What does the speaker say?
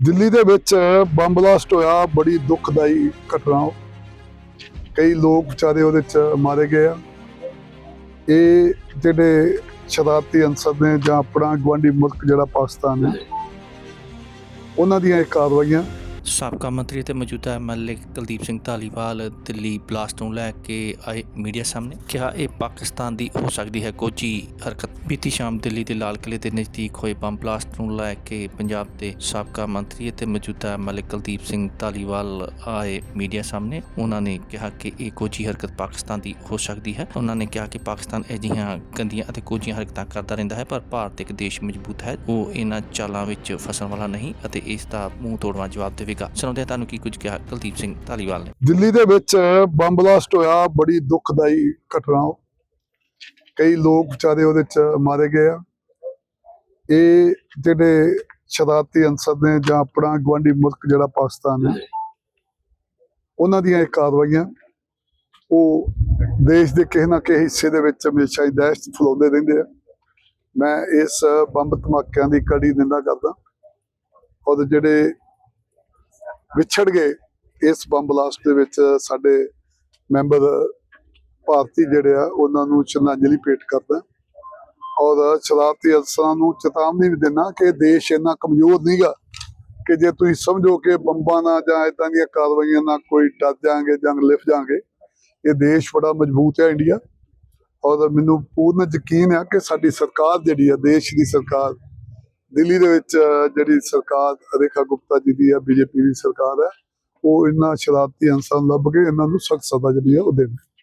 ਦਿੱਲੀ ਦੇ ਵਿੱਚ bomb blast ਹੋਇਆ, ਬੜੀ ਦੁਖਦਾਈ ਘਟਨਾ ਉਹ। ਕਈ ਲੋਕ ਵਿਚਾਰੇ ਉਹਦੇ ਚ ਮਾਰੇ ਗਏ ਆ ਇਹ ਜਿਹੜੇ ਸ਼ਰਾਰਤੀ ਅਨਸਰ ਨੇ ਜਾਂ ਆਪਣਾ ਗਵਾਂਢੀ ਮੁਲਕ ਜਿਹੜਾ ਪਾਕਿਸਤਾਨ ਹੈ, ਉਹਨਾਂ ਦੀਆਂ ਇਹ ਕਾਰਵਾਈਆਂ ਸਾਬਕਾ ਮੰਤਰੀ ਤੇ ਮੌਜੂਦਾ ਐਮਐਲਏ ਕੁਲਦੀਪ ਸਿੰਘ ਧਾਲੀਵਾਲ ਦਿੱਲੀ ਬਲਾਸਟ ਨੂੰ ਲੈ ਕੇ ਆਏ ਮੀਡੀਆ ਸਾਹਮਣੇ ਕਿਹਾ, ਇਹ ਪਾਕਿਸਤਾਨ ਦੀ ਹੋ ਸਕਦੀ ਹੈ ਕੋਚੀ ਹਰਕਤ। ਬੀਤੀ ਸ਼ਾਮ ਦਿੱਲੀ ਦੇ ਲਾਲ ਕਿਲੇ ਦੇ ਨਜ਼ਦੀਕ ਹੋਏ ਬੰਬ ਬਲਾਸਟ ਨੂੰ ਲੈ ਕੇ ਪੰਜਾਬ ਦੇ ਸਾਬਕਾ ਮੰਤਰੀ ਤੇ ਮੌਜੂਦਾ ਐਮਐਲਏ ਕੁਲਦੀਪ ਸਿੰਘ ਧਾਲੀਵਾਲ ਆਏ ਮੀਡੀਆ ਸਾਹਮਣੇ। ਉਹਨਾਂ ਨੇ ਕਿਹਾ ਕਿ ਇਹ ਕੋਚੀ ਹਰਕਤ ਪਾਕਿਸਤਾਨ ਦੀ ਹੋ ਸਕਦੀ ਹੈ। ਉਹਨਾਂ ਨੇ ਕਿਹਾ ਕਿ ਪਾਕਿਸਤਾਨ ਅਜਿਹੀਆਂ ਗੰਦੀਆਂ ਅਤੇ ਕੋਝੀਆਂ ਹਰਕਤਾਂ ਕਰਦਾ ਰਹਿੰਦਾ ਹੈ, ਪਰ ਭਾਰਤ ਇੱਕ ਦੇਸ਼ ਮਜ਼ਬੂਤ ਹੈ। ਉਹ ਇਹਨਾਂ ਚਾਲਾਂ ਵਿੱਚ ਫਸਣ ਵਾਲਾ ਨਹੀਂ ਅਤੇ ਇਸ ਦਾ ਮੂੰਹ ਤੋੜਵਾ ਜਵਾਬ ਦੇਵੇਗਾ। ਸੁਣਾਉਂਦੇ ਹਾਂ ਤੁਹਾਨੂੰ ਕੀ ਕੁਝ ਕਿਹਾ ਕੁਲਦੀਪ ਸਿੰਘ ਧਾਲੀਵਾਲ ਨੇ। ਦਿੱਲੀ ਦੇ ਵਿੱਚ ਬੰਬ ਬਲਾਸਟ ਹੋਇਆ, ਬੜੀ ਦੁਖਦਾਈ ਘਟਨਾ। ਕਈ ਲੋਕ ਵਿਚਾਰੇ ਉਹਦੇ ਚ ਮਾਰੇ ਗਏ ਆ। ਇਹ ਜਿਹੜੇ ਸ਼ਰਾਰਤੀ ਅਨਸਰ ਨੇ ਜਾਂ ਆਪਣਾ ਗਵਾਂਢੀ ਮੁਲਕ ਜਿਹੜਾ ਪਾਕਿਸਤਾਨ ਹੈ, ਉਹਨਾਂ ਦੀਆਂ ਇਹ ਕਾਰਵਾਈਆਂ, ਉਹ ਦੇਸ਼ ਦੇ ਕਿਸੇ ਨਾ ਕਿਸੇ ਹਿੱਸੇ ਦੇ ਵਿੱਚ ਹਮੇਸ਼ਾ ਹੀ ਦਹਿਸ਼ਤ ਫੈਲਾਉਂਦੇ ਰਹਿੰਦੇ ਆ। ਮੈਂ ਇਸ ਬੰਬ ਧਮਾਕਿਆਂ ਦੀ ਕੜੀ ਨਿੰਦਾ ਕਰਦਾ। ਔਰ ਜਿਹੜੇ ਵਿਛੜ ਗਏ ਇਸ ਬੰਬ ਬਲਾਸਟ ਦੇ ਵਿੱਚ ਸਾਡੇ ਮੈਂਬਰ ਭਾਰਤੀ ਜਿਹੜੇ ਆ, ਉਹਨਾਂ ਨੂੰ ਸ਼ਰਧਾਂਜਲੀ ਭੇਟ ਕਰਦਾ। ਔਰ ਸ਼ਰਾਰਤੀ ਅਨਸਰਾਂ ਨੂੰ ਚੇਤਾਵਨੀ ਵੀ ਦੇਣਾ ਕਿ ਦੇਸ਼ ਇੰਨਾ ਕਮਜ਼ੋਰ ਨਹੀਂਗਾ ਕਿ ਜੇ ਤੁਸੀਂ ਸਮਝੋ ਕਿ ਬੰਬਾਂ ਨਾਲ ਜਾਂ ਇਦਾਂ ਦੀਆਂ ਕਾਰਵਾਈਆਂ ਨਾਲ ਕੋਈ ਡਰ ਜਾਾਂਗੇ ਜਾਂ ਲਿਫ ਜਾਾਂਗੇ ਇਹ ਦੇਸ਼ ਬੜਾ ਮਜ਼ਬੂਤ ਹੈ ਇੰਡੀਆ। ਔਰ ਮੈਨੂੰ ਪੂਰਨ ਯਕੀਨ ਹੈ ਕਿ ਸਾਡੀ ਸਰਕਾਰ ਜਿਹੜੀ ਹੈ ਦੇਸ਼ ਦੀ ਸਰਕਾਰ ਦਿੱਲੀ ਦੇ ਵਿੱਚ ਜਿਹੜੀ ਸਰਕਾਰ ਰੇਖਾ ਗੁਪਤਾ ਜੀ ਦੀ ਹੈ, ਬੀਜੇਪੀ ਦੀ ਸਰਕਾਰ ਹੈ, ਉਹ ਇਹਨਾਂ ਸ਼ਰਾਰਤੀ ਅਨਸਰਾਂ ਲੱਭ ਕੇ ਇਹਨਾਂ ਨੂੰ ਸਖਤ ਸਜ਼ਾ ਜਿਹੜੀ ਹੈ ਉਹ ਦੇਣ